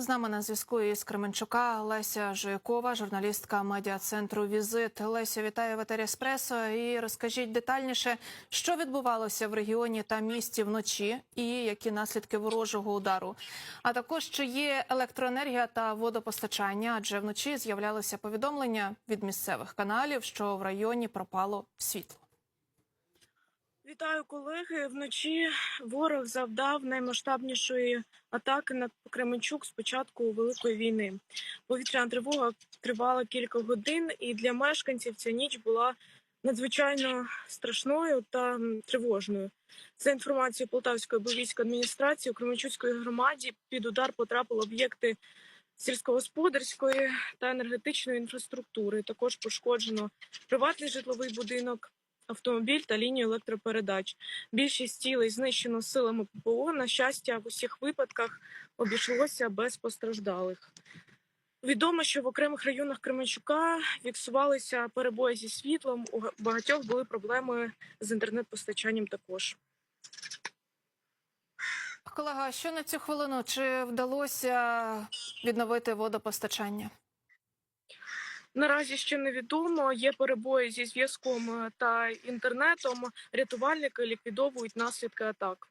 З нами на зв'язку із Кременчука Леся Жуякова, журналістка медіа-центру Візит. Леся, вітаю в етері Еспресо. І розкажіть детальніше, що відбувалося в регіоні та місті вночі, і які наслідки ворожого удару. А також чи є електроенергія та водопостачання, адже вночі з'являлися повідомлення від місцевих каналів, що в районі пропало світло. Вітаю колеги. Вночі ворог завдав наймасштабнішої атаки на Кременчук з початку великої війни. Повітряна тривога тривала кілька годин, і для мешканців ця ніч була надзвичайно страшною та тривожною. За інформацією Полтавської бойовійської адміністрації у Кременчуцької громаді під удар потрапили об'єкти сільськогосподарської та енергетичної інфраструктури. Також пошкоджено приватний житловий будинок автомобіль та лінію електропередач. Більшість цілей знищено силами ППО. На щастя, в усіх випадках обійшлося без постраждалих. Відомо, що в окремих районах Кременчука фіксувалися перебої зі світлом. У багатьох були проблеми з інтернет-постачанням також. Колега, що на цю хвилину? Чи вдалося відновити водопостачання? Наразі ще невідомо. Є перебої зі зв'язком е, та інтернетом. Рятувальники ліквідовують наслідки атак.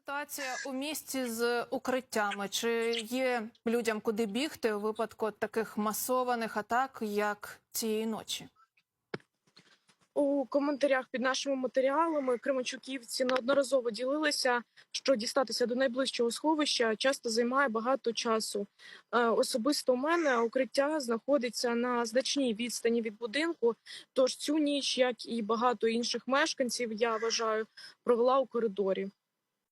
Ситуація у місті з укриттями. Чи є людям куди бігти у випадку таких масованих атак, як цієї ночі? У коментарях під нашими матеріалами кременчуківці неодноразово ділилися, що дістатися до найближчого сховища часто займає багато часу. Е, Особисто у мене укриття знаходиться на значній відстані від будинку. Тож цю ніч, як і багато інших мешканців, я вважаю, провела у коридорі.